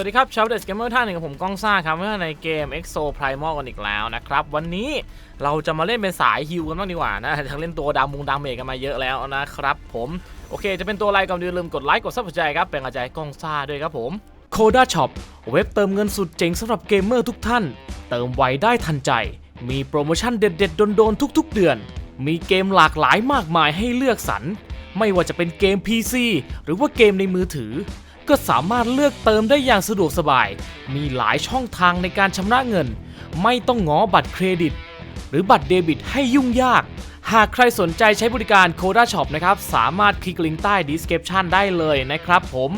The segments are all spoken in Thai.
วัสดีครับชาวเดสเกมเมอร์ท่านหนึ่งกับผมก้องซ่าครับเมื่อในเกม EXO Primal กันอีกแล้วนะครับ วันนี้เราจะมาเล่นเป็นสายฮิวกันบ้างดีกว่านะทั้งเล่นตัวดามุงดามเมกันมาเยอะแล้วนะครับผมโอเค จะเป็นตัวอะไรก่อนอื่นลืมกดไลค์กดซับสไครต์ครับ เป็นกำลังใจก้องซ่าด้วยครับผม Coda Shop เว็บเติมเงินสุดเจ๋งสำหรับเกมเมอร์ทุกท่าน เติมไวได้ทันใจ มีโปรโมชั่นเด็ด ๆ โดนๆทุก ๆ เดือน มีเกมหลากหลายมากมายให้เลือกสรรไม่ว่าจะเป็นเกม PC หรือว่าเกมในมือถือ ก็สามารถเลือกเติมได้อย่างสะดวกสบาย มีหลายช่องทางในการชำระเงิน ไม่ต้องง้อบัตรเครดิต หรือบัตรเดบิตให้ยุ่งยาก หากใครสนใจใช้บริการ Coda Shop นะครับ สามารถคลิกลิงก์ใต้ description ได้เลยนะครับผม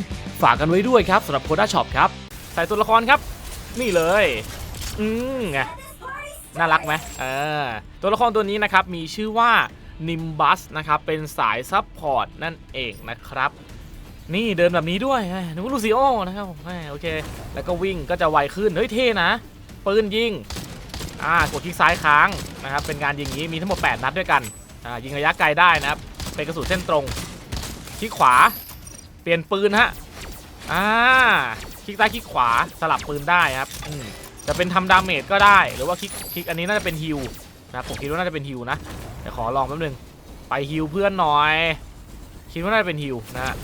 ฝากกันไว้ด้วยครับสำหรับ Coda Shop ครับ ใส่ตัวละครครับ นี่เลย อืมไงน่ารักไหมเออตัวละครตัวนี้นะครับมีชื่อว่า Nimbus นะครับเป็นสายซับพอร์ตนั่นเองนะครับ นี่เดินแบบนี้ด้วยหนึกว่าลูซิโอนะครับผมโอเค แล้วก็วิ่งก็จะไวขึ้น เฮ้ยเท่นะ ปืนยิง อ่ากดคลิกซ้ายค้างนะครับ เป็นการยิงนี้มีทั้งหมด 8 นัดด้วยกัน อ่ายิงระยะไกลได้นะครับ เป็นกระสุนเส้นตรง คลิกขวา เปลี่ยนปืนฮะ อ่า คลิกซ้ายคลิกขวาสลับปืนได้ครับ อืมจะเป็นทำดาเมจก็ได้ หรือว่าคลิกคลิกอันนี้น่าจะเป็นฮิลนะผมคิดว่าน่าจะเป็นฮิลนะ เดี๋ยวขอลองแป๊บนึง ไปฮิลเพื่อนหน่อย คิดว่าน่าจะเป็นฮิลนะฮะ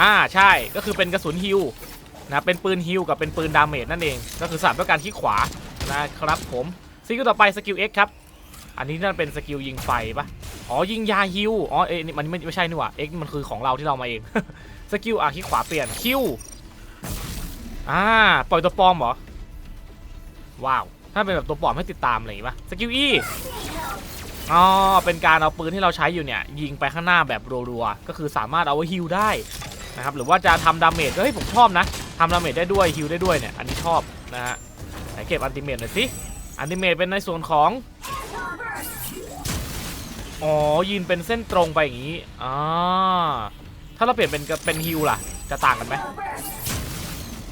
อ่าใช่ก็คือเป็นกระสุนฮิวนะเป็นปืนฮิวกับเป็นปืนดาเมจนั่นเอง ก็คือสับด้วยการคลิกขวานะครับผมสกิลต่อไปสกิล X ครับ อันนี้น่าเป็นสกิลยิงไฟปะอ๋อยิงยาฮิวอ๋อเอ้ยนี่มันไม่ไม่ใช่นี่หว่า X มันคือของเราที่เรามาเองสกิลอะคลิกขวาเปลี่ยนคิวอ่าปล่อยตัวปลอมเหรอว้าวถ้าเป็นแบบตัวปลอมให้ติดตามอะไรอย่างงี้ปะสกิล E อ๋อเป็นการเอาปืนที่เราใช้อยู่เนี่ยยิงไปข้างหน้าแบบรัวๆก็คือสามารถเอาไว้ฮิลได้ นะครับหรือว่าจะทำดาเมจเฮ้ยผมชอบนะทำดาเมจได้ด้วยฮิลได้ด้วยเนี่ยอันนี้ชอบนะฮะไหนเก็บอันติเมทหน่อยสิอันติเมทเป็นในส่วนของอ๋อยินเป็นเส้นตรงไปอย่างนี้อ่าถ้าเราเปลี่ยนเป็นเป็นฮิลล่ะ จะต่างกันไหม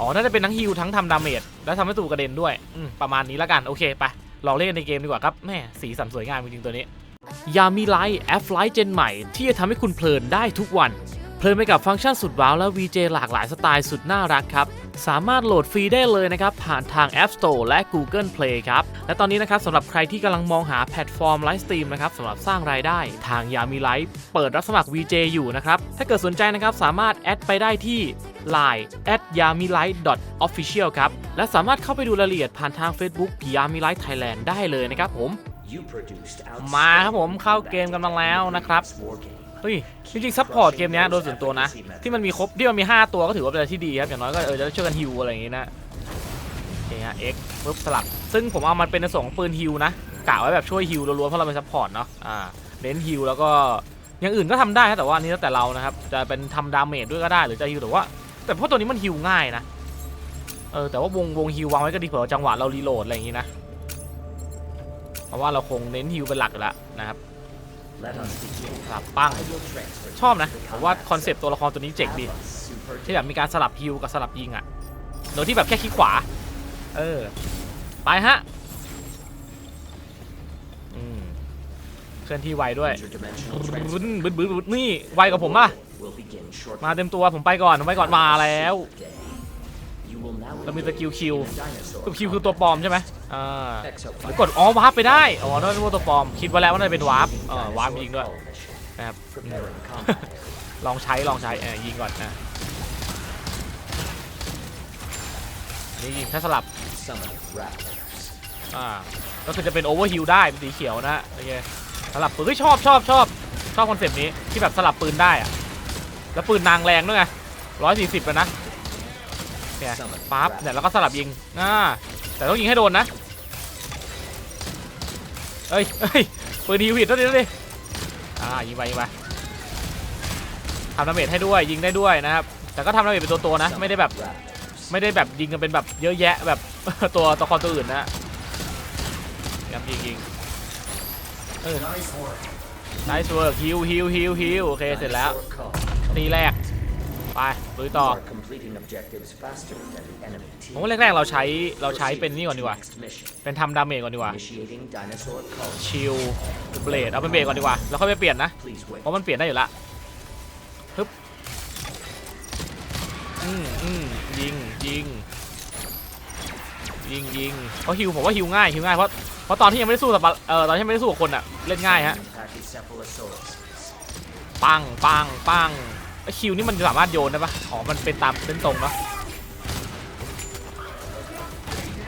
อ๋อน่าจะเป็นทั้งฮิลทั้งทำดาเมจแล้วทำให้ตูกระเด็นด้วยประมาณนี้แล้วกันโอเคไปลองเล่นในเกมดีกว่าครับแม่สีสันสวยงามจริงๆตัวนี้ยามีไลท์แอปไลท์เจนใหม่ที่จะทำให้คุณเพลินได้ทุกวัน เพลินไปกับฟังก์ชันสุดว้าวและ VJ หลากหลายสไตล์สุดน่ารักครับ สามารถโหลดฟรีได้เลยนะครับ ผ่านทาง App Store และ Google Play ครับ และตอนนี้นะครับสำหรับใครที่กำลังมองหาแพลตฟอร์มไลฟ์สตรีมนะครับสำหรับสร้างรายได้ทางยามีไลท์เปิดรับสมัคร VJ อยู่นะครับ ถ้าเกิดสนใจนะครับสามารถแอดไปได้ที่ Line at yamilight official ครับ และสามารถเข้าไปดูรายละเอียดผ่านทาง Facebook Yamilight Thailand ได้เลยนะครับผม มาครับผมเข้าเกมกันมาแล้วนะครับเฮ้ยจริงๆซัพพอร์ตเกมเนี้ยโดยส่วนตัวนะ ที่มันมีครบที่มันมี 5 ตัวก็ถือว่าเป็นอะไรที่ดีครับ อย่างน้อยก็เออจะได้ช่วยกันฮิวอะไรอย่างงี้นะโอเคฮะ X ปุ๊บสลับ ซึ่งผมเอามันเป็นในส่วนของปืนฮิวนะกะไว้แบบช่วยฮิวล้วนๆเพราะเราเป็นซัพพอร์ตเนาะอ่าเน้นฮิวแล้วก็อย่างอื่นก็ทำได้แต่ว่านี้แล้วแต่เรานะครับจะเป็นทำดาเมจด้วยก็ได้หรือจะฮิวแต่ว่า แต่เพราะตัวนี้มันฮิวง่ายนะเออแต่ว่าวงวงฮิววางไว้ก็ดีเผื่อจังหวะเรารีโหลดอะไรอย่างงี้นะเพราะว่าเราคงเน้นฮิวเป็นหลักอยู่แล้วนะครับ สับปั้งชอบนะผมว่าคอนเซปต์ตัวละครตัวนี้เจ๋งดีที่แบบมีการสลับฮิวกับสลับยิงอะ่ะโดยที่แบบแค่คลิกขวา เออ ไปฮะอืมเคลื่อนที่ไวด้วยบึ้นบึ้นบึ้นบึ้นนี่ไวกับผมป่ะมาเต็มตัวผมไปก่อนผมไปก่อนมาแล้ว เรามีสกิลคิวตัวคิวคือตัวปลอมใช่ไหมอ่าหรือกดอ๋อวาร์ปไปได้ อ๋อนั่นว่าตัวปลอม คิดไว้แล้วว่าน่าจะเป็นวาร์ปเออวาร์ปจริงด้วยนะครับ ลองใช้ลองใช้เออยิงก่อนนะนี่ยิงถ้าสลับอ่าก็คือจะเป็นโอเวอร์ฮิลได้เป็นสีเขียวนะฮะโอเคสลับปืนเฮ้ยชอบชอบชอบชอบคอนเซปต์นี้ที่แบบสลับปืนได้อะแล้วปืนนางแรงด้วยไงร้อยสี่สิบนะ เนี่ยปั๊บเนี่ยแล้วก็สลับยิงอ่าแต่ต้องยิงให้โดนนะเอ้ยเอ้ยปืนฮิวผิดแล้วดิแล้วดิอ่ายิงไปยิงไปทำดาเมจให้ด้วยยิงได้ด้วยนะครับแต่ก็ทำดาเมจเป็นตัวตัวๆนะไม่ได้แบบไม่ได้แบบยิงกันเป็นแบบเยอะแยะแบบตัวตัวละครตัวอื่นนะยับยิงยิงเออได้สเวิร์กฮิวฮิวฮิวฮิวโอเคเสร็จแล้วตีแรก ไปลุยต่อ ผมว่าแรกๆเราใช้เราใช้เป็นนี่ก่อนดีกว่า เป็นทำดาเมจก่อนดีกว่า ชิลเบลดเอาเป็นเบลดก่อนดีกว่า แล้วค่อยไปเปลี่ยนนะ เพราะมันเปลี่ยนได้อยู่ละฮึบอืมอืมยิงยิงยิงยิงเพราะฮิวผมว่าฮิวง่ายฮิวง่ายเพราะเพราะตอนที่ยังไม่ได้สู้กับเอ่อตอนที่ยังไม่ได้สู้กับคนอะเล่นง่ายฮะปังปังปังไอ คิวนี่มันสามารถโยนได้ปะอ๋อ มันเป็นตามเส้นตรงเนาะ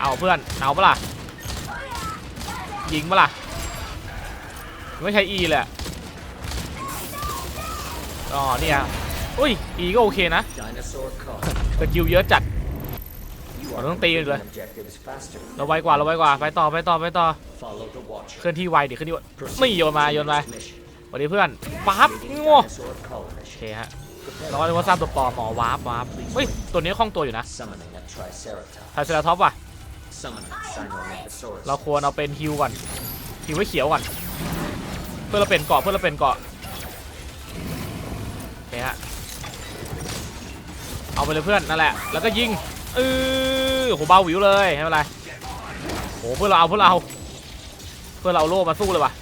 เอาเพื่อน เอาปะล่ะ ยิงปะล่ะ ไม่ใช่อีเลยอะอ๋อเนี่ยอุ้ยอีก็โอเคนะแต่คิวเยอะจัดเราต้องตีเลย เราไวกว่า เราไวกว่า ไปต่อ ไปต่อ ไปต่อ เคลื่อนที่ไวเดิเคลื่อนที่ไวนี่โยนมา โยนมาสวัสดีเพื่อนปั๊บโง่โอเคฮะ เราก็นึกว่าสร้างตัวปลอมหมอวาร์ปวาร์ปเฮ้ย ตัวนี้คล่องตัวอยู่นะไทรเซราท็อปส์ว่ะเราควรเอาเป็นฮิวก่อนฮิวไว้เขียวก่อน เพื่อเราเป็นเกาะเพื่อเราเป็นเกาะโอเคฮะเอาไปเลยเพื่อนนั่นแหละ แล้วก็ยิงเออโหเบาหวิวเลยไม่เป็นไรโหเพื่อเราเอาเพื่อเราเอาเพื่อเราเอาโล่มาสู้เลยว่ะ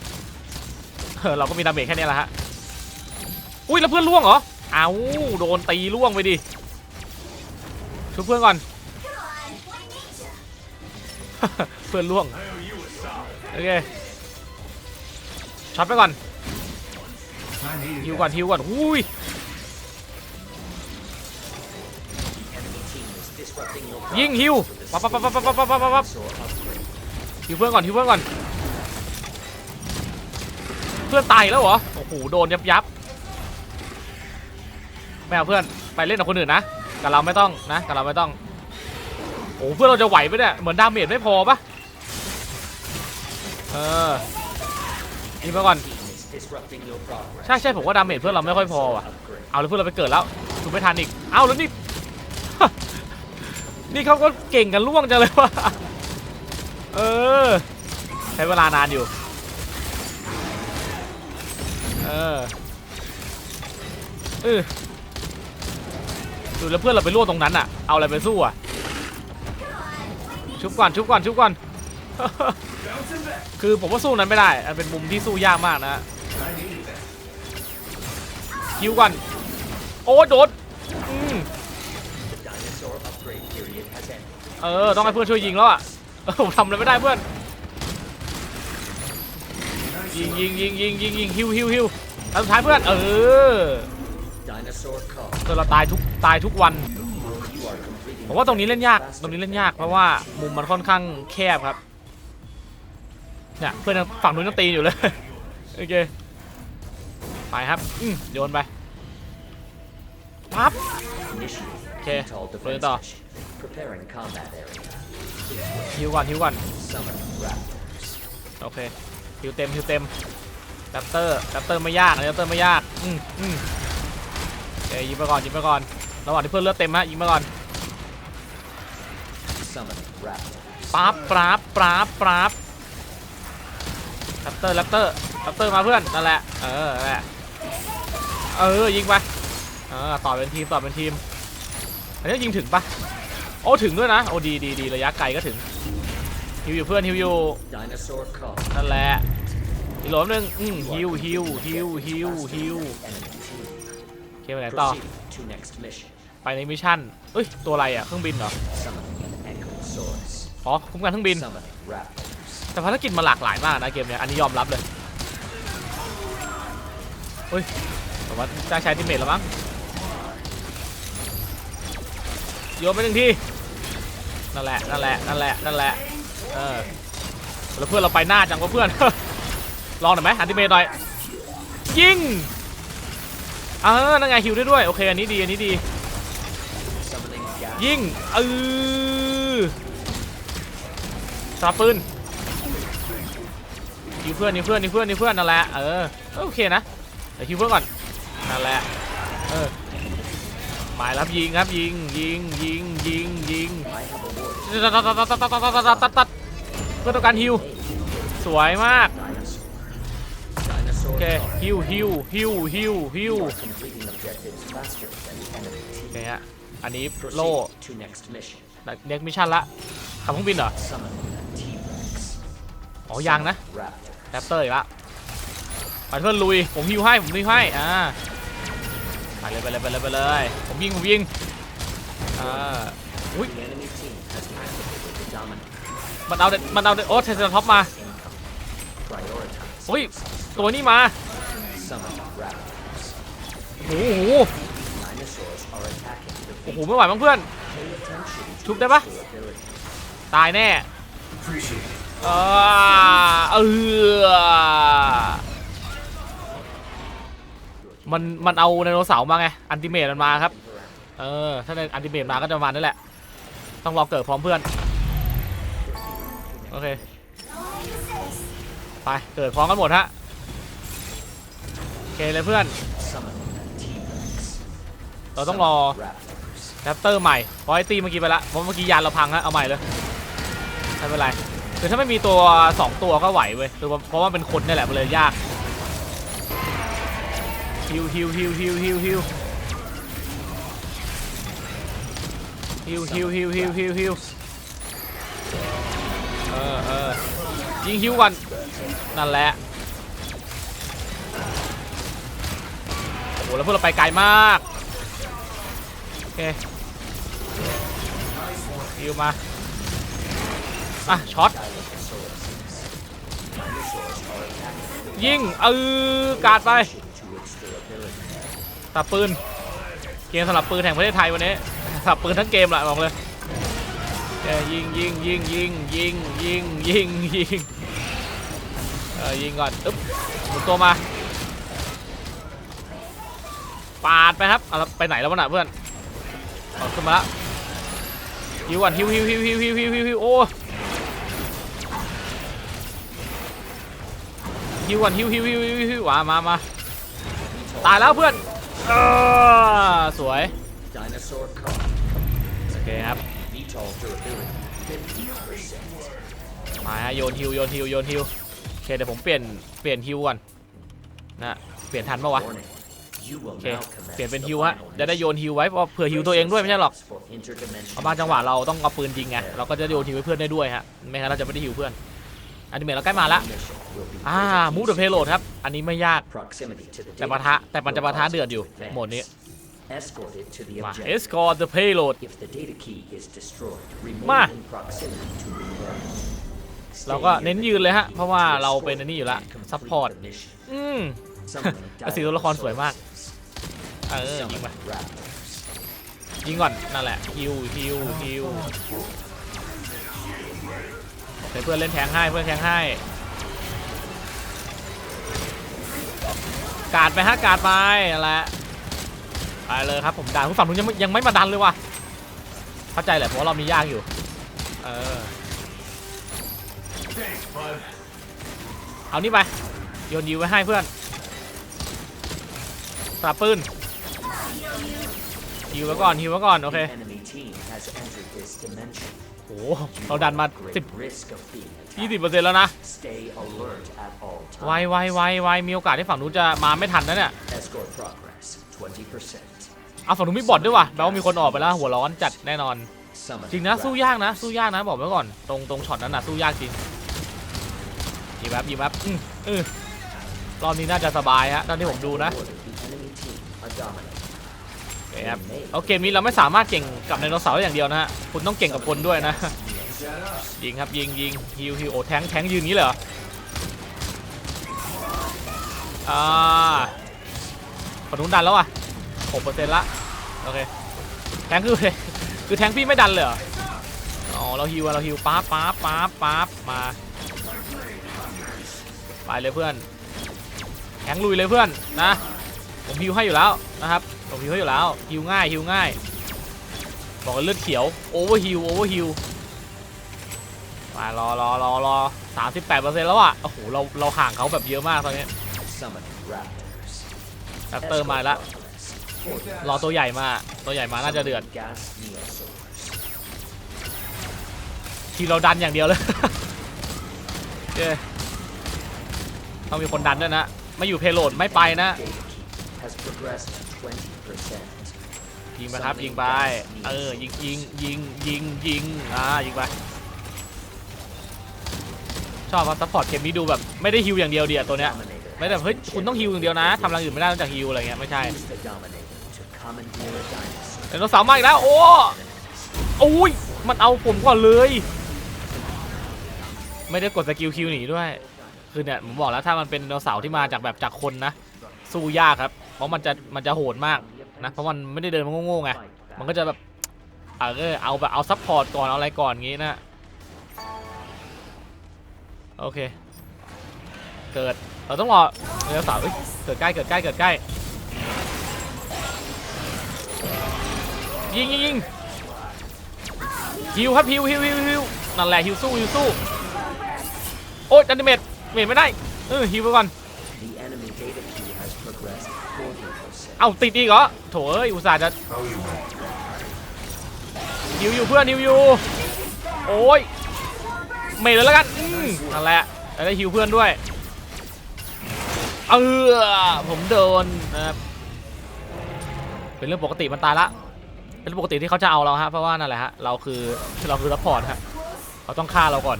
เออเราก็มีดาเมจแค่นี้แหละฮะอุ้ยแล้วเพื่อนล่วงเหรอ เอาโดนตีล่วงไปดิช่วยเพื่อนก่อน เพื่อนล่วง โอเค ช็อตไปก่อนฮิวก่อนฮิวก่อนอุ้ยยิงฮิวปั๊บปั๊บปั๊บปั๊บปั๊บปั๊บฮิวเพื่อนก่อนฮิวเพื่อนก่อน เพื่อนตายแล้วเหรอ โอ้โห โดนยับยับ ไม่เอาเพื่อนไปเล่นกับคนอื่นนะกับเราไม่ต้องนะกับเราไม่ต้องโอ้เพื่อนเราจะไหวไหมเนี่ยเหมือนดาเมจไม่พอปะเออยิงไปก่อนใช่ใช่ผมว่าดาเมจเพื่อนเราไม่ค่อยพอว่ะเอาแล้วเพื่อนเราไปเกิดแล้วถูกไม่ทันอีกเอาแล้วนี่นี่เขาก็เก่งกันล่วงจังเลยว่ะเออใช้เวลานานอยู่เออเออ ดูแล้วเพื่อนเราไปล่วงตรงนั้นอะ เอาอะไรไปสู้อะ ชุบก่อน ชุบก่อน ชุบก่อน คือผมว่าสู้นั้นไม่ได้มันเป็นมุมที่สู้ยากมากนะฮะคิวก่อน โอ้โดดเออ ต้องให้เพื่อนช่วยยิงแล้วอะเออผมทำอะไรไม่ได้เพื่อน ยิงยิงยิงยิงยิงยิงฮิวฮิวฮิ้วสุดท้ายเพื่อน เออ เพื่อนเราตายทุกตายทุกวัน ผมว่าตรงนี้เล่นยาก ตรงนี้เล่นยากเพราะว่ามุมมันค่อนข้างแคบครับ เนี่ยเพื่อนฝั่งนู้นยังตีอยู่เลย โอเค ไปครับอืโยนไป ปั๊บ โอเคเดินต่อฮิวก่อนฮิวก่อนโอเคฮิวเต็มฮิวเต็มแรปเตอร์แรปเตอร์ไม่ยากแรปเตอร์ไม่ยาก อืมอืม ยิงไปก่อนยิงไปก่อนระหว่างที่เพื่อนเลือดเต็มฮะยิงไปก่อนปั๊บปราบปราบปราบแรปเตอร์แรปเตอร์แรปเตอร์มาเพื่อนนั่นแหละเออนั่นแหละเออยิงไปเออต่อเป็นทีมต่อเป็นทีมอันนี้ยิงถึงปะโอ้ถึงด้วยนะโอ้ดีดีดีระยะไกลก็ถึงฮิวอยู่เพื่อนฮิวอยู่นั่นแหละอีกโหลมหนึ่งอืมฮิวฮิวฮิวฮิวฮิวโอ เคไปไหนต่อ ไปในมิชชั่นเอ้ย ตัวอะไรอะ เครื่องบินเหรอ อ๋อ คุ้มกันเครื่องบิน แต่ภารกิจมันหลากหลายมากนะเกมเนี้ย อันนี้ยอมรับเลยเฮ้ยแต่ว่าจ้างใช้ทิเมทแล้วมั้ง โยนไปหนึ่งทีนั่นแหละ นั่นแหละ นั่นแหละ นั่นแหละ เออ แล้วเพื่อนเราไปหน้าจังวะเพื่อน ลองหน่อยไหมอันติเมทหน่อย ยิง เออนั่นไงฮิวได้ด้วย โอเค อันนี้ดี อันนี้ดี ยิงเออสลับปืนฮิวเพื่อนนี่เพื่อนนี่เพื่อนนี่เพื่อนนั่นแหละ เออ โอเคนะ เดี๋ยวฮิวเพื่อนก่อน นั่นแหละ เออหมายรับยิงครับยิงยิงยิงยิงยิงตัดตัดตัดตัดตัดตัดตัดเพื่อต้องการฮิว สวยมาก โอเคฮิวฮิวฮิวฮิวฮิวโอเคฮะอันนี้โล่เน็กมิชชั่นละขับเครื่องบินเหรอ อ๋อยังนะแรปเตอร์อีกละไปเพื่อนลุย ผมฮิวให้ ผมฮิวให้ อ่า ไปเลยไปเลยไปเลยไปเลย ผมยิง ผมยิง อ่า อุ้ย The enemy team has activated the dominate. มันเอาเด็ดมันเอาเด็ดโอ้เทสลาท็อปมา Income. Prioritize. อุ้ย ตัวนี้มาโอ้โหโอ้โหไม่ไหวมั้งเพื่อนชุบได้ปะตายแน่เออเออมันมันเอาไดโนเสาร์มาไงอันติเมตมันมาครับเออถ้าในอันติเมตมาก็จะประมาณนั่นแหละต้องรอเกิดพร้อมเพื่อนโอเคไปเกิดพร้อมกันหมดฮะ เคเลยเพื่อน เราต้องรอแรปเตอร์ใหม่เพราะไอตีเมื่อกี้ไปละเพราะเมื่อกี้ยานเราพังฮะเอาใหม่เลยไม่เป็นไรคือถ้าไม่มีตัว 2 ตัวก็ไหวเว้ยคือเพราะว่าเป็นคนนี่แหละมันเลยยากฮิวฮิวฮิวฮิวฮิวฮิวฮิวฮิวฮิวฮิวฮิวฮิวเออเออยิงฮิวก่อนนั่นแหละ โอ้โหแล้วพวกเราไปไกลมากโอเคฮิวมาอะช็อตยิงเออกาดไป To its durability. สับปืนเกมสำหรับปืนแห่งประเทศไทยวันนี้สับปืนทั้งเกมแหละบอกเลยเอ้ยยิงยิงยิงยิงยิงยิงยิงยิงเออยิงก่อนอึ๊บหมุนตัวมา ปาดไปครับเอาไปไหนแล้ววะน่ะเพื่อนเอาขึ้นมาละฮิวก่อนฮิวฮิวฮิวฮิวฮิวฮิวฮิวฮิวโอ้ฮิวก่อนฮิวฮิวฮิวฮิวฮิวมามามาตายแล้วเพื่อนเออสวยโอเคครับมาฮะโยนฮิวโยนฮิวโยนฮิวโอเคเดี๋ยวผมเปลี่ยนเปลี่ยนฮิวก่อนนะเปลี่ยนทันปะวะ โอเค now commence เปลี่ยนเป็น the ฮิวฮะ final จะได้โย mission. นฮิวไว้เพราะเผื่อฮิวตัวเองด้วยไม่ใช่หรอก For interdimensional เพราะบางจังหวะเราต้องเอาปืนยิงไงเราก็จะโยนฮิวให้เพื่อนได้ด้วยฮะไม่งั้นเราจะไม่ได้ฮิวเพื่อนอันนี้เมทเราใกล้มาละ mission will be อ่า critical มูฟเดอะเพโลดครับ อันนี้ไม่ยาก Proximity to the แต่ data ปะทะ key แต่มันจะปะทะ will เดือดอยู่ cause โหมดนี้ advance. Escort it to the มา objective. escort the payload If the data key is destroyed, มา remain in proximity to repair. เราก็เน้นยืนเลยฮะ เพราะว่าเราเป็นอันนี้อยู่ละ Complete ซัพพอร์ต the mission. อืม Summoning แล้วสีตัวละครสวยมาก เออยิงไป Raptors. ยิงก่อนนั่นแหละฮิวฮิวฮิวโอเคเพื่อนเล่นแทงให้เพื่อนแทงให้กาดไปฮะกาดไปนั่นแหละไปเลยครับผมดันผู้ฝั่งนู้นยังไม่ยังไม่มาดันเลยว่ะเข้าใจแหละเพราะว่าเรามียากอยู่เออเอานี่ไปโยนยิวไว้ให้เพื่อนสลับปืน ฮิวไว้ก่อนฮิวไว้ก่อนโอเค The enemy team has entered this dimension. โอ้โหเราดันมา Great 10 risk of being 20 attacked. เปอร์เซ็นต์แล้วนะ Stay alert at all ไว times. ไวไวไวมีโอกาสที่ฝั่งนู้นจะมาไม่ทันนะเนี่ย Escort progress 20%. เอาฝั่งนู้นมีบอทด้วยว่ะแปลว่ามีคนออกไปแล้วหัวร้อนจัดแน่นอน Summon จริงนะสู้ยากนะ สู้ยากนะบอกไว้ก่อน ตรงตรงช็อตนั้นนะสู้ยากจริงยิงแบบยิงแบบอืมอืมรอบนี้น่าจะสบายฮะตอนที่ผมดูนะ เครับเอาเกมนี้เราไม่สามารถเก่งกับไดโนเสาร์ได้อย่างเดียวนะฮะคุณต้องเก่งกับคนด้วยนะยิงครับยิงยิงฮิวฮิวโอ้แทงแทงยืนงี้เลยเหรออ่าฝั่งนู้นดันแล้วอะหกเปอร์เซ็นต์ละโอเคแทงคือคือแทงพี่ไม่ดันเลยเหรออ๋อเราฮิวเราฮิวป๊าป๊าป๊าป๊ามาไปเลยเพื่อนแทงลุยเลยเพื่อนนะผมฮิวให้อยู่แล้วนะครับ ผมฮิวให้อยู่แล้วฮิวง่ายฮิวง่าย บอกเลือดเขียวโอเวอร์ฮิวโอเวอร์ฮิวมารอรอรอรอสามสิบแปดเปอร์เซ็นต์แล้วอะโอ้โหเราเราห่างเขาแบบเยอะมากตอนนี้แรปเตอร์มาละรอตัวใหญ่มาตัวใหญ่มาน่าจะเดือดทีเราดันอย่างเดียวเลยเย้ต้องมีคนดันด้วยนะ ไม่อยู่เพโลดไม่ไปนะ ยิงไปครับยิงไปเออยิงยิงยิงยิงยิงอ่ายิงไปชอบครับซัพพอร์ตเกมนี้ดูแบบไม่ได้ฮิวอย่างเดียวเดียวตัวเนี้ย Dominator ไม่ได้แบบ has เฮ้ย been คุณต้องฮิวอย่างเดียวนะทำอะไรอื่นไม่ได้นอกจากฮิวอะไรเงี้ยไม่ใช่ Use the Dominator to commandeer a dinosaur. ไดโนเสาร์มาอีกแล้วโอ้โอ้ยมันเอาผมก่อนเลย ไม่ได้กดสกิลคิวหนีด้วยคือเนี่ยผมบอกแล้วถ้ามันเป็นไดโนเสาร์ที่มาจากแบบจากคนนะสู้ยากครับ เพราะมันจะมันจะโหดมาก นะเพราะมันไม่ได้เดินมาโง่ๆไงมันก็จะแบบเออเอาแบบเอาซัพพอร์ตก่อนเอาอะไรก่อนงี้นะโอเค เกิดเราต้องรอไดโนเสาร์เอ้ยเกิดใกล้เกิดใกล้เกิดใกล้ยิงยิงยิงฮิวครับฮิวฮิวฮิวฮิวนั่นแหละฮิวสู้ฮิวสู้โอ๊ยดันเมจเมจไม่ได้เออฮิวไปก่อน เอาติดอีกเหรอโถเอ้ยอุตส่าห์จะฮิวอยู่เพื่อนฮิวอยู่โอ้ยเมทเลยแล้วกันอืมนั่นแหละแล้วได้ฮิวเพื่อนด้วยเออผมโดนนะครับเป็นเรื่องปกติมันตายละเป็นเรื่องปกติที่เขาจะเอาเราฮะเพราะว่านั่นแหละฮะเราคือเราคือซัพพอร์ตฮะเขาต้องฆ่าเราก่อน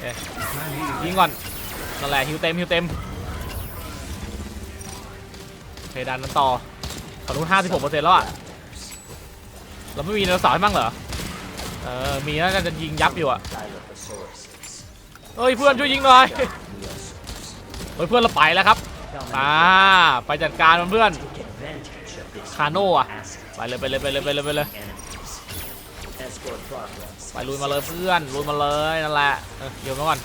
เอ๊ยิงก่อนนั่นแหละฮิวเต็มฮิวเต็ม เพดานนั้นต่อฝั่งนู้นห้าสิบหกเปอร์เซ็นต์แล้วอะเราไม่มีไดโนเสาร์ให้มั่งเหรอ เออ มีน่าจะยิงยับอยู่อะเฮ้ยเพื่อนช่วยยิงหน่อยเฮ้ยเพื่อนเราไปแล้วครับอ่าไปจัดการมันเพื่อน Take advantage of this Kano à? asset ไปเลยไปเลยไปเลยไปเลยไปเลยไปลุยมาเลยเพื่อนลุยมาเลยนั่นแหละเออเดี๋ยวมาก่อน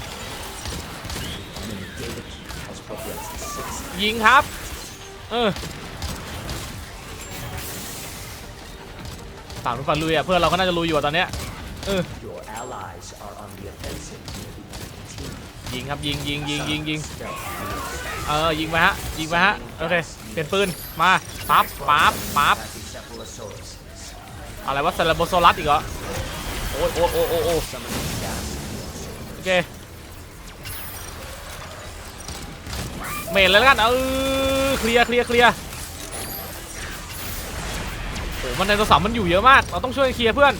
ยิงครับ เออฝั่งนู้นฝั่งลุยอะเพื่อนเราก็น่าจะลุยอยู่อะตอนเนี้ยเออยิงครับยิงยิงยิงยิงยิงเออยิงไปฮะยิงไปฮะโอเคเปลี่ยนปืนมาปั๊บปั๊บปั๊บอะไรวะเซาลโบโซลัสอีกเหรอโอ้ยโอ้ยโอ้ยโอ้ยโอ้ย Summoning gas. โอเคเมนเลยแล้วกันเออ เคลียร์เคลียร์เคลียร์โอ้มันไดโนเสาร์มันอยู่เยอะมาก เราต้องช่วยเคลียร์เพื่อน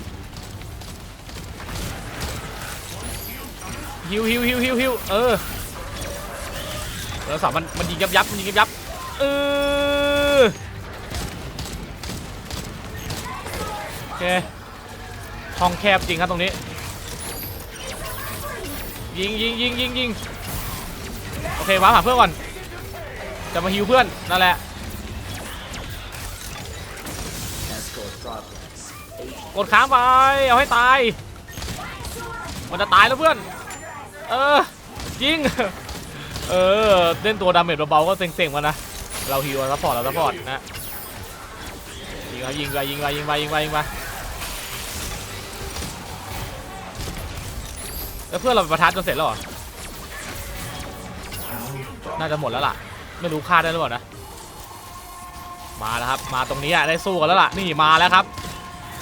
ฮิวฮิวฮิวฮิวฮิวเออไดโนเสาร์มันมันยิงยับยับมันยิงยับยับเออโอเคช่องแคบจริงครับตรงนี้ยิงยิงยิงยิงยิงโอเคว้าหาเพื่อนก่อน จะมาฮิวเพื่อนนั่นแหละกดค้างไป เอาให้ตาย มันจะตายแล้วเพื่อน เออยิง เออเล่นตัวดาเมจเบาๆก็เซ็งๆมานะ เราฮิวเราซัพพอร์ตเราซัพพอร์ตนะยิงไปยิงไปยิงไปยิงไปยิงไปยิงไปแล้วเพื่อนเราประทัดจนเสร็จแล้วหรอ น่าจะหมดแล้วล่ะ ไม่รู้ฆ่าได้หรือเปล่านะมาแล้วครับมาตรงนี้อะได้สู้กันแล้วล่ะนี่มาแล้วครับ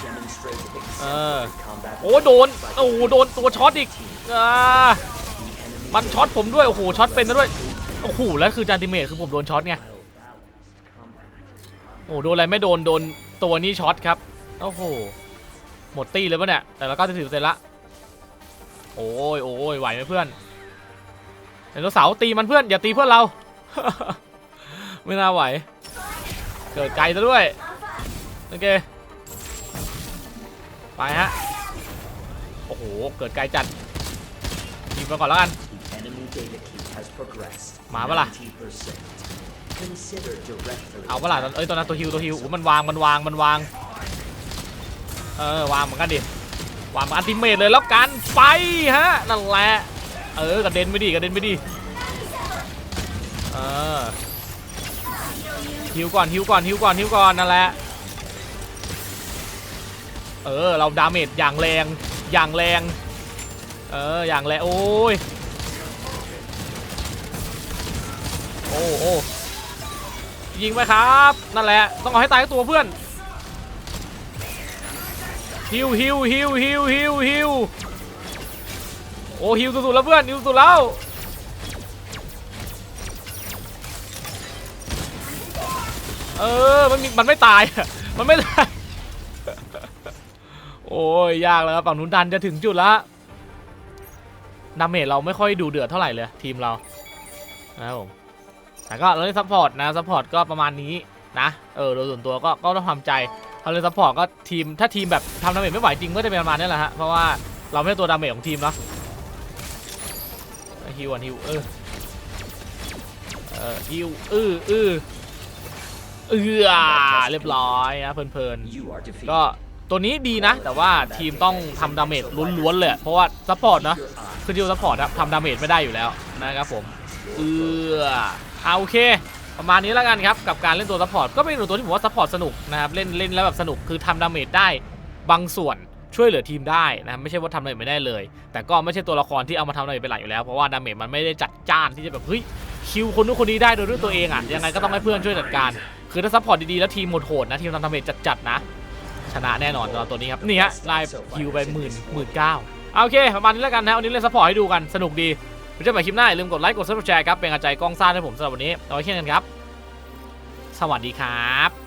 demonstrate Uh, exemplary combat. โอ้โดนโอ้โหโดนตัวช็อตอีกอ่ามันช็อตผมด้วยโอ้โหช็อตเป็นนะด้วยโอ้โหแล้วคือจานติเมทคือผมโดนช็อตไงโอ้โหโดนอะไรไม่โดนโดนตัวนี้ช็อตครับโอ้โหหมดตีเลยปะเนี่ยแต่ละเก้าสิบเซนละโอ้ยโอ้ยไหวไหมเพื่อนไดโนเสาร์ตีมันเพื่อนอย่าตีเพื่อนเรา ไม่น่าไหว เกิดไกลซะด้วย โอเค ไปฮะ โอ้โห เกิดไกลจัดยิงไปก่อนแล้วกัน The enemy data key has progressed. มาปะล่ะ 90%. Consider directly. เอาปะล่ะเอ้ยตอนนั้นตัวฮิวตัวฮิวอู้มันวางมันวางมันวาง เออวางเหมือนกันดิ วางอันติเมตเลยแล้วกันไปฮะ นั่นแหละ เออกระเด็นไม่ดีกระเด็นไม่ดี เออฮิวก่อนฮิวก่อนฮิวก่อนฮิวก่อนนั่นแหละเออเราดาเมจอย่างแรงอย่างแรงเอออย่างแรงโอ้ยโอ้โอ้ยิงไปครับ นั่นแหละ ต้องเอาให้ตายตัวเพื่อนฮิวฮิวฮิวฮิวฮิวฮิวโอ้ฮิวสุดๆแล้วเพื่อนฮิวสุดแล้ว เออมันมีมันไม่ตาย มันไม่ตาย โอ้ยยากแล้วครับฝั่งนู้นดันจะถึงจุดละดาเมจเราไม่ค่อยดูเดือดเท่าไหร่เลยทีมเรานะครับผมแต่ก็เราเล่นซัพพอร์ตนะซัพพอร์ตก็ประมาณนี้นะเออโดยส่วนตัวก็ก็ต้องทำใจทเขาเลยซัพพอร์ตก็ทีมถ้าทีมแบบทำดาเมจไม่ไหวจริงก็จะเป็นประมาณนี้แหละฮะเพราะว่าเราไม่ใช่ตัวดาเมจของทีมเนาะฮิวอันฮิวเออเออฮิวอืออือ เอือเรียบร้อยนะเพลินๆก็ตัวนี้ดีนะ แต่ว่าทีมต้องทำดาเมจล้วนๆเลย เพราะว่าซัพพอร์ตเนอะคือทีมซัพพอร์ตทำดาเมจไม่ได้อยู่แล้วนะครับผมเออเอาโอเค ประมาณนี้แล้วกันครับ กับการเล่นตัวซัพพอร์ตก็เป็นหนึ่งตัวที่ผมว่าซัพพอร์ตสนุกนะครับเล่นเล่นแล้วแบบสนุกคือทำดาเมจได้บางส่วนช่วยเหลือทีมได้นะไม่ใช่ว่าทำดาเมจไม่ได้เลย แต่ก็ไม่ใช่ตัวละครที่เอามาทำดาเมจเป็นหลักอยู่แล้ว เพราะว่าดาเมจมันไม่ได้จัดจ้านที่จะแบบเฮ้ยคิวคนนู้นคนนี้ได้โดยด้วยตัวเองอะยังไงก็ต้องให้เพื่อนช่วยจัดการ คือถ้าซัพพอร์ตดีๆ แล้วทีมหมดโหดนะ ทีมทำทำเมจจัดๆนะ ชนะแน่นอนสำหรับตัวนี้ครับ นี่ฮะไลน์ฮิวไปหมื่นหมื่นเก้าโอเค ประมาณนี้แล้วกันนะวันนี้เล่นซัพพอร์ตให้ดูกันสนุกดีไว้เจอกันใหม่คลิปหน้าอย่าลืมกดไลค์กดซับสไครต์ครับเป็นกำลังใจกล้องซ่าให้ผมสำหรับวันนี้เอาไว้แค่นี้กันครับ สวัสดีครับ